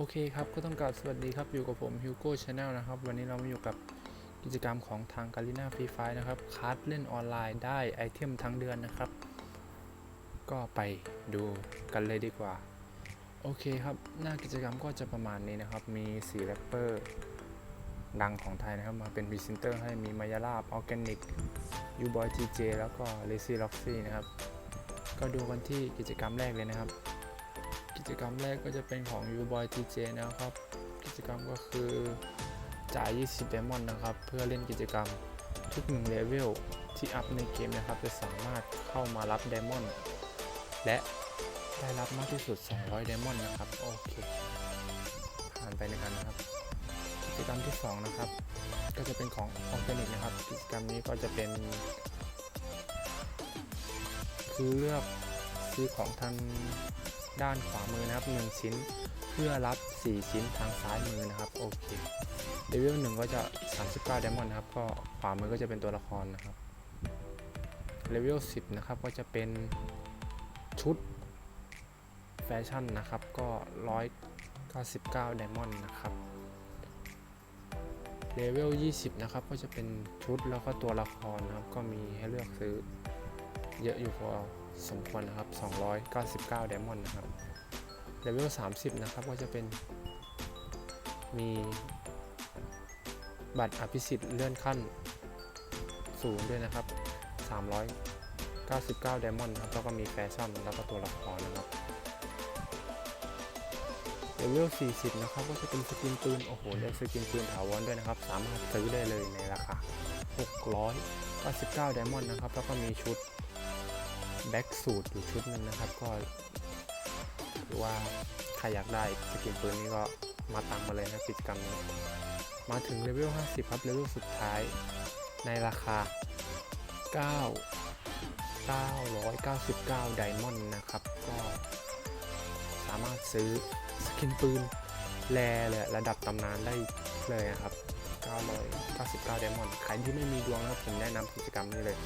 โอเคครับ ก็ต้องกราบสวัสดีครับ อยู่กับผมฮิวโก้ชาแนลนะครับ วันนี้เรามาอยู่กับกิจกรรมของทางกาลิน่าฟรีไฟนะครับคาร์ดเล่นออนไลน์ได้ไอเทมทั้งเดือนนะครับ ก็ไปดูกันเลยดีกว่า โอเคครับ หน้ากิจกรรมก็จะประมาณนี้นะครับ มี4แรปเปอร์ดังของไทยนะครับ มาเป็นพรีเซนเตอร์ให้มีมายาลาบออร์แกนิกยูบอยทีเจแล้วก็เลซี่ล็อกซี่นะครับ ก็ดูกันที่กิจกรรมแรกเลยนะครับ จกรรมแรกก็จะเป็นของ u b o y TJ นะครับ กิจกรรมก็คือจ่าย 20 Diamond นะครับ เพื่อเล่นกิจกรรมทุก1เลเวลที่อัพในเกมนะครับ จะสามารถเข้ามารับ Diamond และได้รับมากที่สุด 200 Diamond นะครับ โอเค ผ่านไปในอันนะครับ กิจกรรมที่ 2 นะครับ ก็จะเป็นของออร์แกนิกนะครับ กิจกรรมนี้ก็จะเป็น คือเลือกซื้อของทาง ด้านขวามือนะครับ 1 ชิ้น เพื่อรับ 4 ชิ้นทางซ้ายมือนะครับโอเคเลเวลหนึ่งก็จะ 39 Diamond นะครับ ก็ขวามือก็จะเป็นตัวละครนะครับเลเวล10 นะครับ ก็จะเป็นชุดแฟชั่นนะครับ ก็ 199 Diamond นะครับเลเวล20 นะครับ ก็จะเป็นชุดแล้วก็ตัวละครนะครับ ก็มีให้เลือกซื้อเยอะอยู่พอ สมควรนะครับ 299 Diamond นะครับเลเวล 30 นะครับ ก็จะเป็น มีบัตรอภิสิทธิ์เลื่อนขั้นสูงด้วยนะครับ 399 Diamond นครับแล้วก็มีแฟชั่นแล้วก็ตัวละครนะครับเลเวล 40 นะครับ ก็จะเป็นสกินปืน โอ้โหได้สกินปืนถาวรด้วยนะครับ สามารถซื้อได้เลยในราคา 699 Diamond นะครับ แล้วก็มีชุด แบ็กสูตรอยู่ชุดหนึ่งนะครับ ก็ถือว่าใครอยากได้สกินปืนนี้ก็มาตามมาเลยนะกิจกรรมนี้ มาถึงเลเวล 50 ครับเลเวลสุดท้ายในราคา 9 999ไดมอนด์นะครับ ก็สามารถซื้อสกินปืนแรเลยระดับตำนานได้เลยนะครับ 999ไดมอนด์ใครที่ไม่มีดวงนะผมแนะนำกิจกรรมนี้เลย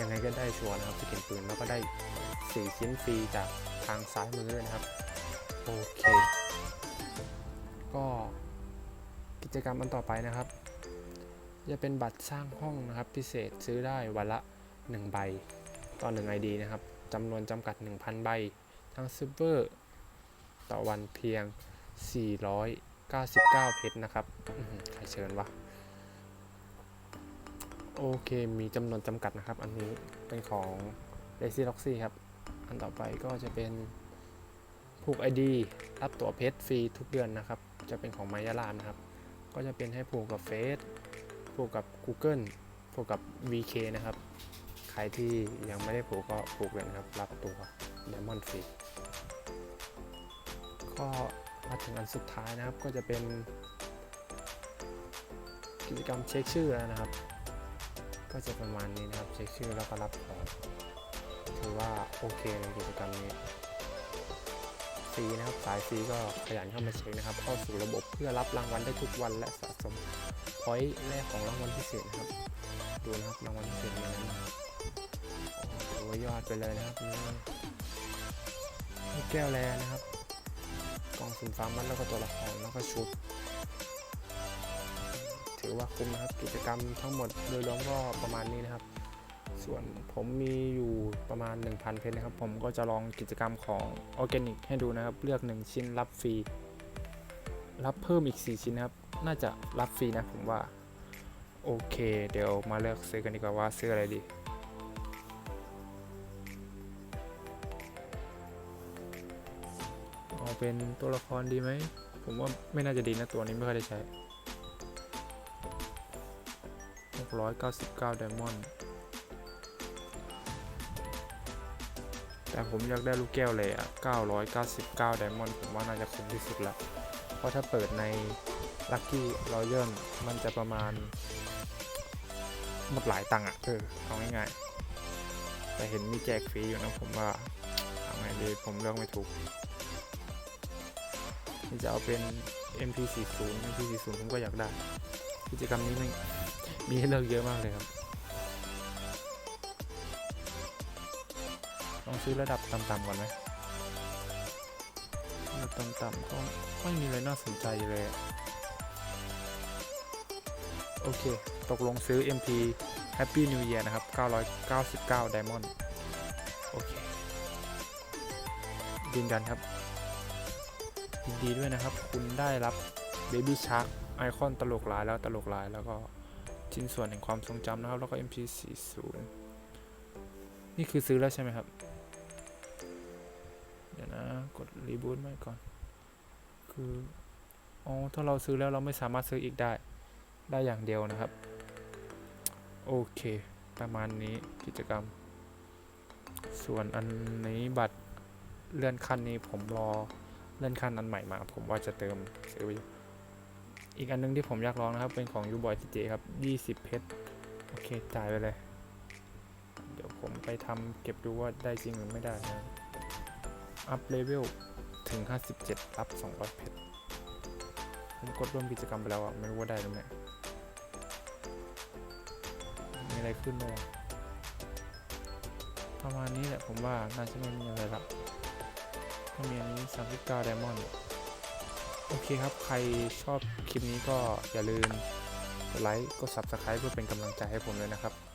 ยังไงก็ได้ชัวร์นะครับสกินปืนแล้วก็ได้ 4 ชิ้นฟรีจากทางซ้ายมือด้วยนะครับ โอเค ก็กิจกรรมอันต่อไปนะครับ จะเป็นบัตรสร้างห้องนะครับ พิเศษซื้อได้วันละ 1 ใบต่อ1 ID นะครับจำนวนจำกัด 1,000 ใบ ทั้งซิเวอร์ ต่อวันเพียง 99 เพชรนะครับใครเชิญวะ โอเค มีจำนวนจำกัดนะครับ อันนี้เป็นของ Lazy Roxy ครับ อันต่อไปก็จะเป็นผูก ID รับตั๋วเพชรฟรีทุกเดือนนะครับ จะเป็นของมายาลานะครับ ก็จะเป็นให้ผูกกับเฟซผูกกับ Google ผูกกับ VK นะครับ ใครที่ยังไม่ได้ผูกก็ผูกเลยนะครับ รับตัว Diamond ฟรีก็ มาถึงอันสุดท้ายนะครับ ก็จะเป็นกิจกรรมเช็คชื่อนะครับ ก็จะประมาณนี้นะครับ เช็คชื่อแล้วก็รับของถือว่าโอเคในกิจกรรมนี้ฟรีนะครับ สายฟรีก็ขยันเข้ามาเช็คนะครับ เข้าสู่ระบบเพื่อรับรางวัลได้ทุกวันและสะสมพอยต์แรกของรางวัลพิเศษนะครับ ดูนะครับรางวัลพิเศษมีอะไรบ้างโอ้โหถือว่ายอดไปเลยนะครับนี่แก้วแลนะครับ กล่องสุ่มมันแล้วก็ตัวละครแล้วก็ชุด ถือว่าคุ้มนะครับกิจกรรมทั้งหมดโดยรวมก็ประมาณนี้นะครับ ส่วนผมมีอยู่ประมาณ 1,000 เพชรนะครับ ผมก็จะลองกิจกรรมของออร์แกนิกให้ดูนะครับ เลือก 1 ชิ้นรับฟรีรับเพิ่มอีก 4 ชิ้นนะครับ น่าจะรับฟรีนะผมว่า โอเค เดี๋ยวมาเลือกซื้อกันดีกว่าว่าซื้ออะไรดี เอาเป็นตัวละครดีไหม ผมว่าไม่น่าจะดีนะตัวนี้ไม่ค่อยได้ใช้ 699 ไดมอนด์ แต่ผมอยากได้ลูกแก้วเลยอะ999 ไดมอนด์ ผมว่าน่าจะคุ้มที่สุดละ เพราะถ้าเปิดในลัคกี้รอยัลมันจะประมาณหมดหลายตังค์อะเออ เอาง่ายๆ แต่เห็นมีแจกฟรีอยู่นะผมว่าเอาไงดีผมเลือกไม่ถูก นี่จะเอาเป็น MP40 MP40 ผมก็อยากได้ กิจกรรมนี้ไม่มีให้เลือกเยอะมากเลยครับ ลองซื้อระดับต่ำๆก่อนไหมระดับต่ำๆก็ไม่มีอะไรน่าสนใจเลย โอเค ตกลงซื้อ MP Happy New Year นะครับ 999 Diamond โอเคยืนยันครับ ยินดีด้วยนะครับ คุณได้รับ Baby Shark ไอคอนตลกหลายแล้วตลกหลายแล้วก็ชิ้นส่วนแห่งความทรงจำนะครับ แล้วก็ MP40 นี่คือซื้อแล้วใช่ไหมครับ เดี๋ยวนะ กดรีบูตใหม่ก่อน คือ อ๋อ ถ้าเราซื้อแล้วเราไม่สามารถซื้ออีกได้ ได้อย่างเดียวนะครับ โอเค ประมาณนี้กิจกรรม ส่วนอันนี้บัตรเลื่อนขั้นนี้ผมรอ เลื่อนขั้นอันใหม่มา ผมว่าจะเติมซื้ออีกอันนึงที่ผมอยากลองนะครับ เป็นของยูบอยทีเจครับ 20 เพชร โอเค จ่ายไปเลย เดี๋ยวผมไปทำเก็บดูว่าได้จริงหรือไม่ได้นะ อัพเลเวลถึง 57รับ200 เพชร ผมกดร่วมกิจกรรมไปแล้วอะไม่รู้ว่าได้หรือไม่มีอะไรขึ้นเลยประมาณนี้แหละผมว่าน่าจะไม่มีอะไรละ ก็มีอันนี้39ไดมอนด์โอเคครับ ใครชอบคลิปนี้ก็อย่าลืมกดไลค์ กด Subscribe เพื่อเป็นกำลังใจให้ผมเลยนะครับ